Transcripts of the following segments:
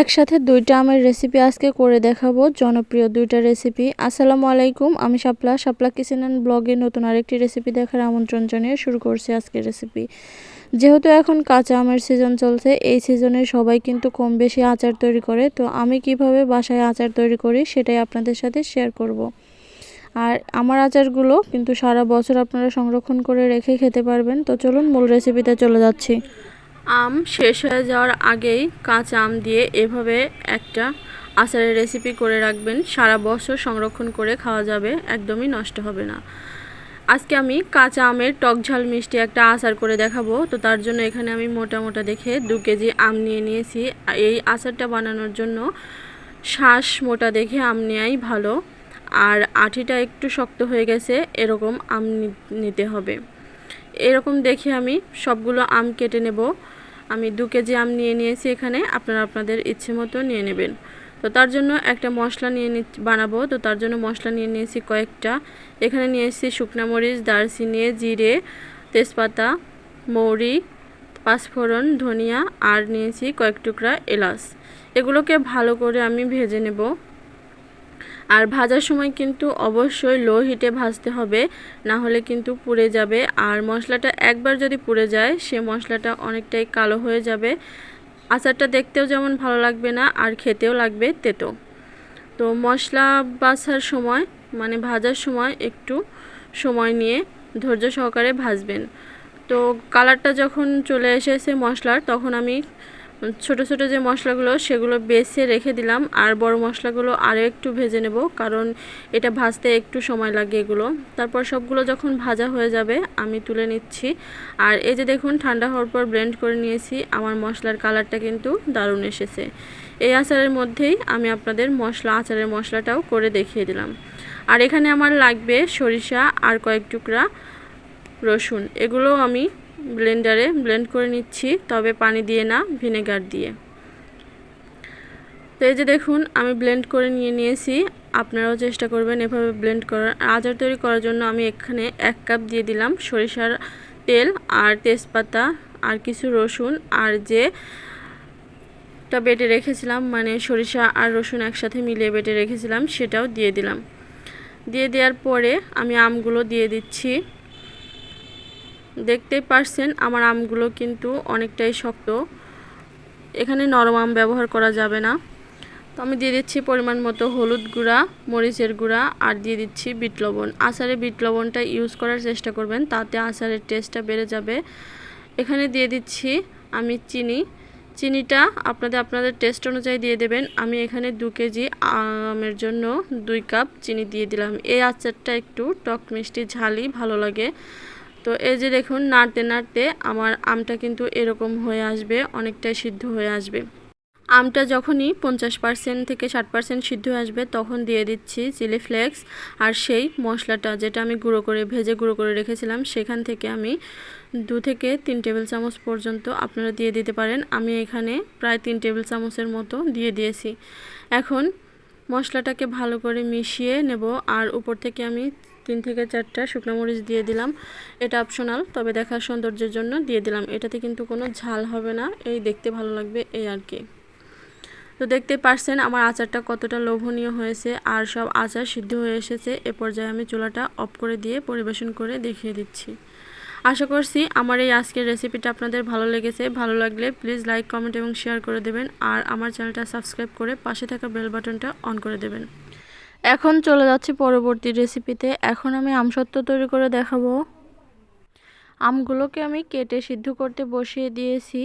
একসাথে দুইটা আমের রেসিপি আজকে করে দেখাবো। জনপ্রিয় দুইটা রেসিপি আসসালামু আলাইকুম, আমি শাপলা। শাপলা কিচেন অ্যান্ড ব্লগে নতুন আরেকটি রেসিপি দেখার আমন্ত্রণ জানিয়ে শুরু করছি আজকের রেসিপি যেহেতু এখন কাঁচা আমের সিজন চলছে, এই সিজনে সবাই কিন্তু কম বেশি আচার তৈরি করে। তো আমি কীভাবে বাসায় আচার তৈরি করি সেটাই আপনাদের সাথে শেয়ার করব। আর আমার আচারগুলো কিন্তু সারা বছর আপনারা সংরক্ষণ করে রেখে খেতে পারবেন। তো চলুন মূল রেসিপিতে চলে যাচ্ছি। আম শেষ হয়ে যাওয়ার আগেই কাঁচা আম দিয়ে এভাবে একটা আচারের রেসিপি করে রাখবেন। সারা বছর সংরক্ষণ করে খাওয়া যাবে, একদমই নষ্ট হবে না। আজকে আমি কাঁচা আমের টক ঝাল মিষ্টি একটা আচার করে দেখাবো। তো তার জন্য এখানে আমি মোটা মোটা দেখে দু কেজি আম নিয়ে নিয়েছি। এই আচারটা বানানোর জন্য শ্বাস মোটা দেখে আম নেওয়াই ভালো। আর আঠিটা একটু শক্ত হয়ে গেছে, এরকম আম নিতে হবে। এরকম দেখে আমি সবগুলো আম কেটে নেব। আমি দু কেজি আম নিয়ে নিয়েছি এখানে, আপনারা আপনাদের ইচ্ছে মতো নিয়ে নেবেন। তো তার জন্য একটা মশলা নিয়ে বানাবো। তো তার জন্য মশলা নিয়ে নিয়েছি কয়েকটা। এখানে নিয়েছি শুকনা মরিচ, দারচিনি, জিরে, তেজপাতা, মৌরি, পাঁচফোড়ন, ধনিয়া, আর নিয়েছি কয়েক টুকরা এলাচ। এগুলোকে ভালো করে আমি ভেজে নেব। আর ভাজার সময় কিন্তু অবশ্যই লো হিটে ভাজতে হবে না হলে কিন্তু পুড়ে যাবে। আর মশলাটা একবার যদি পুড়ে যায়, সে মশলাটা অনেকটাই কালো হয়ে যাবে। আচারটা দেখতেও যেমন ভালো লাগবে না, আর খেতেও লাগবে তেতো। তো মশলা বাছার সময় মানে ভাজার সময় একটু সময় নিয়ে ধৈর্য সহকারে ভাজবেন। তো কালারটা যখন চলে এসেছে মশলার, তখন আমি ছোট ছোট যে মশলাগুলো, সেগুলো বেছে রেখে দিলাম। আর বড় মশলাগুলো আরও একটু ভেজে নেব, কারণ এটা ভাজতে একটু সময় লাগে এগুলো। তারপর সবগুলো যখন ভাজা হয়ে যাবে, আমি তুলে নিচ্ছি। আর এই যে দেখুন, ঠান্ডা হওয়ার পর ব্লেন্ড করে নিয়েছি। আমার মশলার কালারটা কিন্তু দারুণ এসেছে। এই আচারের মধ্যেই আমি আপনাদের মশলা, আচারের মশলাটাও করে দেখিয়ে দিলাম। আর এখানে আমার লাগবে সরিষা আর কয়েক টুকরা রসুন। এগুলো আমি ব্লেন্ডারে ব্লেন্ড করে নিচ্ছি, তবে পানি দিয়ে না, ভিনেগার দিয়ে। তো এই যে দেখুন, আমি ব্লেন্ড করে নিয়ে নিয়েছি। আপনারাও চেষ্টা করবেন এভাবে ব্লেন্ড করার। আচার তৈরি করার জন্য আমি এখানে এক কাপ দিয়ে দিলাম সরিষার তেল আর তেজপাতা আর কিছু রসুন আর যে টা বেটে রেখেছিলাম মানে সরিষা আর রসুন একসাথে মিলিয়ে বেটে রেখেছিলাম, সেটাও দিয়ে দিলাম। দিয়ে দেওয়ার পরে আমি আমগুলো দিয়ে দিচ্ছি। দেখতেই পারছেন, আমার আমগুলো কিন্তু অনেকটাই শক্ত। এখানে নরম আম ব্যবহার করা যাবে না। তো আমি দিয়ে দিচ্ছি পরিমাণ মতো হলুদ গুঁড়া, মরিচের গুঁড়া, আর দিয়ে দিচ্ছি বিট লবণ। আচারে বিট লবণটা ইউজ করার চেষ্টা করবেন, তাতে আচারের টেস্টটা বেড়ে যাবে। এখানে দিয়ে দিচ্ছি আমি চিনি। চিনিটা আপনাদের আপনাদের টেস্ট অনুযায়ী দিয়ে দেবেন। আমি এখানে দু কেজি আমের জন্য দুই কাপ চিনি দিয়ে দিলাম। এই আচারটা একটু টক মিষ্টি ঝালই ভালো লাগে। তো এই যে দেখুন, নাড়তে নাড়তে আমার আমটা কিন্তু এরকম হয়ে আসবে, অনেকটাই সিদ্ধ হয়ে আসবে। আমটা যখনই পঞ্চাশ পার্সেন্ট থেকে ষাট পার্সেন্ট সিদ্ধ হয়ে আসবে, তখন দিয়ে দিচ্ছি চিলি ফ্লেক্স আর সেই মশলাটা যেটা আমি গুঁড়ো করে, ভেজে গুঁড়ো করে রেখেছিলাম, সেখান থেকে আমি দু থেকে তিন টেবিল চামচ পর্যন্ত আপনারা দিয়ে দিতে পারেন। আমি এখানে প্রায় তিন টেবিল চামচের মতো দিয়ে দিয়েছি। এখন মশলাটাকে ভালো করে মিশিয়ে নেব আর উপর থেকে আমি তিন থেকে চারটা শুকনো মরিচ দিয়ে দিলাম। এটা অপশনাল তবে দেখার সৌন্দর্যের জন্য দিয়ে দিলাম। এটাতে কিন্তু কোনো ঝাল হবে না। এই দেখতে ভালো লাগবে এই আর কি। তো দেখতে পারছেন আমার আচারটা কতটা লোভনীয় হয়েছে আর সব আচার সিদ্ধ হয়ে এসেছে। এ পর্যায়ে আমি চুলাটা অফ করে দিয়ে পরিবেশন করে দেখিয়ে দিচ্ছি। আশা করছি আমার এই আজকের রেসিপিটা আপনাদের ভালো লেগেছে। ভালো লাগলে প্লিজ লাইক কমেন্ট এবং শেয়ার করে দেবেন। আর আমার চ্যানেলটা সাবস্ক্রাইব করে পাশে থাকা বেল বাটনটা অন করে দেবেন। এখন চলে যাচ্ছি পরবর্তী রেসিপিতে এখন আমি আমসত্ত্ব তৈরি করে দেখাবো। আমগুলোকে আমি কেটে সিদ্ধ করতে বসিয়ে দিয়েছি।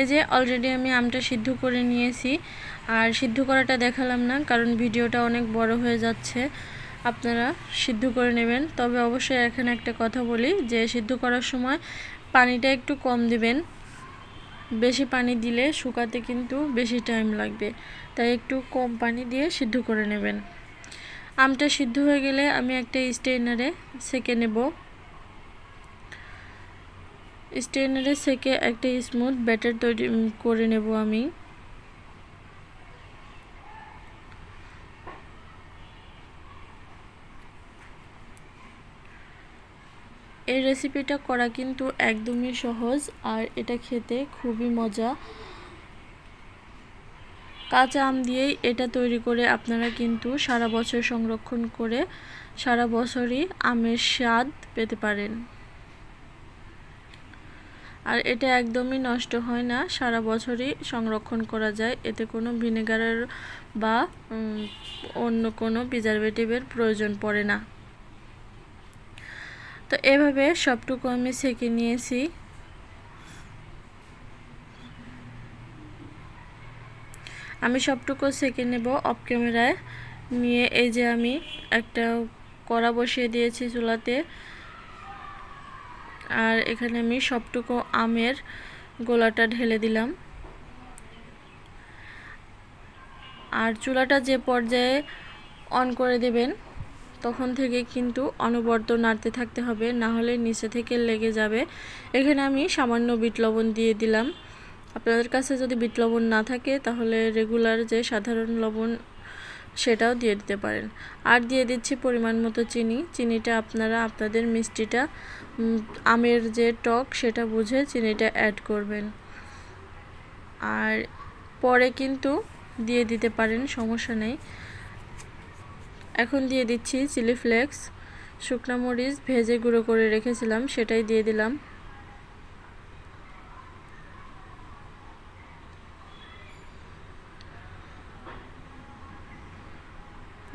এই যে অলরেডি আমি আমটা সিদ্ধ করে নিয়েছি। আর সিদ্ধ করাটা দেখালাম না, কারণ ভিডিওটা অনেক বড় হয়ে যাচ্ছে। আপনারা সিদ্ধ করে নেবেন। তবে অবশ্যই এখানে একটা কথা বলি যে, সিদ্ধ করার সময় পানিটা একটু কম দিবেন। বেশি পানি দিলে শুকাতে কিন্তু বেশি টাইম লাগবে। তাই একটু কম পানি দিয়ে সিদ্ধ করে নেবেন। আমটা সিদ্ধ হয়ে গেলে আমি একটা স্টেনারে সেকে নেব। স্টেনারে সেকে একটা স্মুথ ব্যাটার তৈরি করে নেব আমি। এই রেসিপিটা করা কিন্তু একদমই সহজ আর এটা খেতে খুবই মজা। কাঁচা আম দিয়েই এটা তৈরি করে আপনারা কিন্তু সারা বছর সংরক্ষণ করে সারা বছরই আমের স্বাদ পেতে পারেন। আর এটা একদমই নষ্ট হয় না, সারা বছরই সংরক্ষণ করা যায়। এতে কোনো ভিনেগারের বা অন্য কোনো প্রিজারভেটিভের প্রয়োজন পড়ে না। তো এভাবে সবটুকু আমি সেঁকে নিয়েছি। আমি সবটুকু সেঁকে নেব অফ ক্যামেরায়। নিয়ে এই যে আমি একটা কড়া বসিয়ে দিয়েছি চুলাতে। আর এখানে আমি সবটুকু আমের গোলাটা ঢেলে দিলাম। আর চুলাটা যে পর্যায়ে অন করে দেবেন তখন থেকে কিন্তু অনবর্ত নাড়তে থাকতে হবে, না হলে নিচে থেকে লেগে যাবে। এখানে আমি সামান্য বিট লবণ দিয়ে দিলাম। আপনাদের কাছে যদি বিট লবণ না থাকে, তাহলে রেগুলার যে সাধারণ লবণ, সেটাও দিয়ে দিতে পারেন। আর দিয়ে দিচ্ছি পরিমাণ মতো চিনি। চিনিটা আপনারা, আপনাদের মিষ্টিটা আমের যে টক, সেটা বুঝে চিনিটা অ্যাড করবেন। আর পরে কিন্তু দিয়ে দিতে পারেন, সমস্যা নেই। এখন দিয়ে দিচ্ছি চিলি ফ্লেক্স। শুকনো মরিচ ভেজে গুঁড়ো করে রেখেছিলাম, সেটাই দিয়ে দিলাম।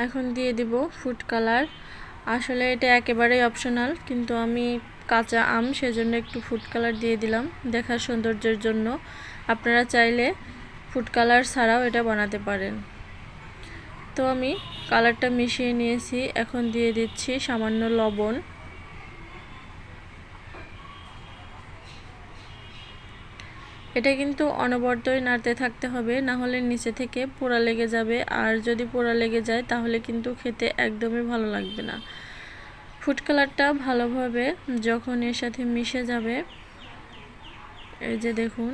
এখন দিয়ে দিব ফুড কালার আসলে এটা একেবারেই অপশনাল কিন্তু আমি কাঁচা আম, সেজন্য একটু ফুড কালার দিয়ে দিলাম দেখার সৌন্দর্যের জন্য। আপনারা চাইলে ফুড কালার ছাড়াও এটা বানাতে পারেন। তো আমি কালারটা মিশিয়ে নিয়েছি। এখন দিয়ে দিচ্ছি সামান্য লবণ। এটা কিন্তু অনবরতই নাড়তে থাকতে হবে, না হলে নিচে থেকে পোড়া লেগে যাবে। আর যদি পোড়া লেগে যায়, তাহলে কিন্তু খেতে একদমই ভালো লাগবে না। ফুড কালারটা ভালোভাবে যখন এর সাথে মিশে যাবে, এই যে দেখুন,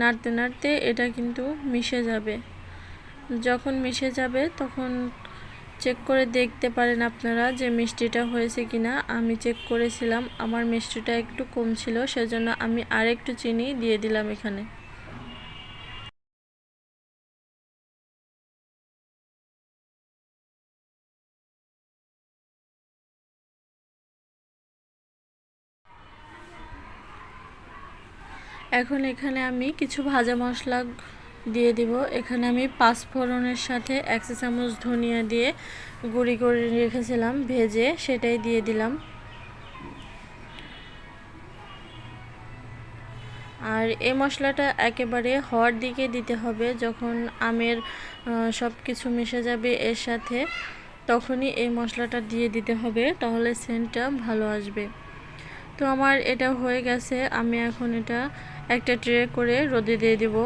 নাড়তে নাড়তে এটা কিন্তু মিশে যাবে। যখন মিশে যাবে তখন চেক করে দেখতে পারেন আপনারা যে মিষ্টিটা হয়েছে কিনা। আমি চেক করেছিলাম, আমার মিষ্টিটা একটু কম ছিল, সেজন্য আমি আর একটু চিনি দিয়ে দিলাম এখানে। এখন এখানে আমি কিছু ভাজা মশলা দিয়ে দিব। এখানে আমি পাঁচ ফোড়নের সাথে এক চামচ ধনিয়া দিয়ে গুঁড়ি করে রেখেছিলাম, ভেজে সেটাই দিয়ে দিলাম। আর এই মশলাটা একেবারে হওয়ার দিকে দিতে হবে, যখন আমের সব কিছু মিশে যাবে এর সাথে, তখনই এই মশলাটা দিয়ে দিতে হবে, তাহলে সেন্টটা ভালো আসবে। তো আমার এটা হয়ে গেছে, আমি এখন এটা একটা ট্রে করে রোদে দিয়ে দিব।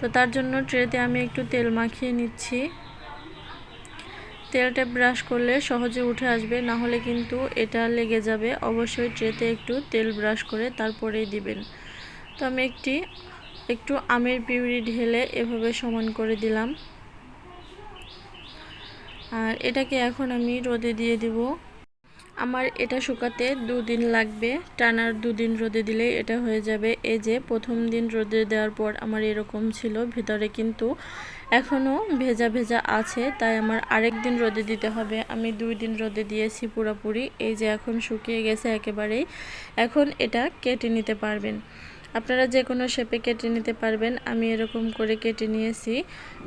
তো তার জন্য ট্রেতে আমি একটু তেল মাখিয়ে নিচ্ছি। তেলটা ব্রাশ করলে সহজে উঠে আসবে না হলে কিন্তু এটা লেগে যাবে। অবশ্যই ট্রেতে একটু তেল ব্রাশ করে তারপরেই দিবেন। তো আমি একটি, একটু আমের পিউরি ঢেলে এভাবে সমান করে দিলাম। আর এটাকে এখন আমি রোদে দিয়ে দিব। আমার এটা শুকাতে দুদিন লাগবে। টানার দুদিন রোদে দিলে এটা হয়ে যাবে। এই যে প্রথম দিন রোদে দেওয়ার পর আমার এরকম ছিল, ভিতরে কিন্তু এখনও ভেজা ভেজা আছে, তাই আমার আরেক দিন রোদে দিতে হবে। আমি দুই দিন রোদে দিয়েছি পুরোপুরি, এই যে এখন শুকিয়ে গেছে একেবারেই। এখন এটা কেটে নিতে পারবেন। আপনারা যে কোনো শেপে কেটে নিতে পারবেন। আমি এরকম করে কেটে নিয়েছি,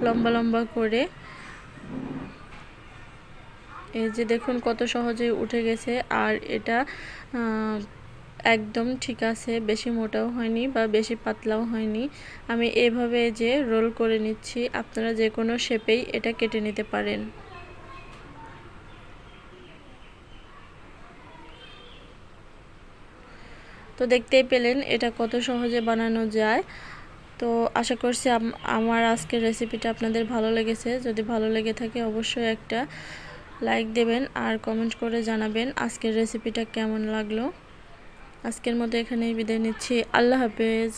লম্বা লম্বা করে। এই যে দেখুন কত সহজে উঠে গেছে, আর এটা একদম ঠিক আছে, বেশি মোটাও হয়নি বা বেশি পাতলাও হয়নি। আমি এভাবে যে রোল করে নিচ্ছি, আপনারা যে কোনো শেপেই এটা কেটে নিতে পারেন। তো দেখতেই পেলেন এটা কত সহজে বানানো যায়। তো আশা করছি আমার আজকের রেসিপিটা আপনাদের ভালো লেগেছে। যদি ভালো লেগে থাকে অবশ্যই একটা লাইক দেবেন আর কমেন্ট করে জানাবেন আজকের রেসিপিটা কেমন লাগল। আজকের মতো এখানেই বিদায় নিচ্ছি। আল্লাহ হাফেজ।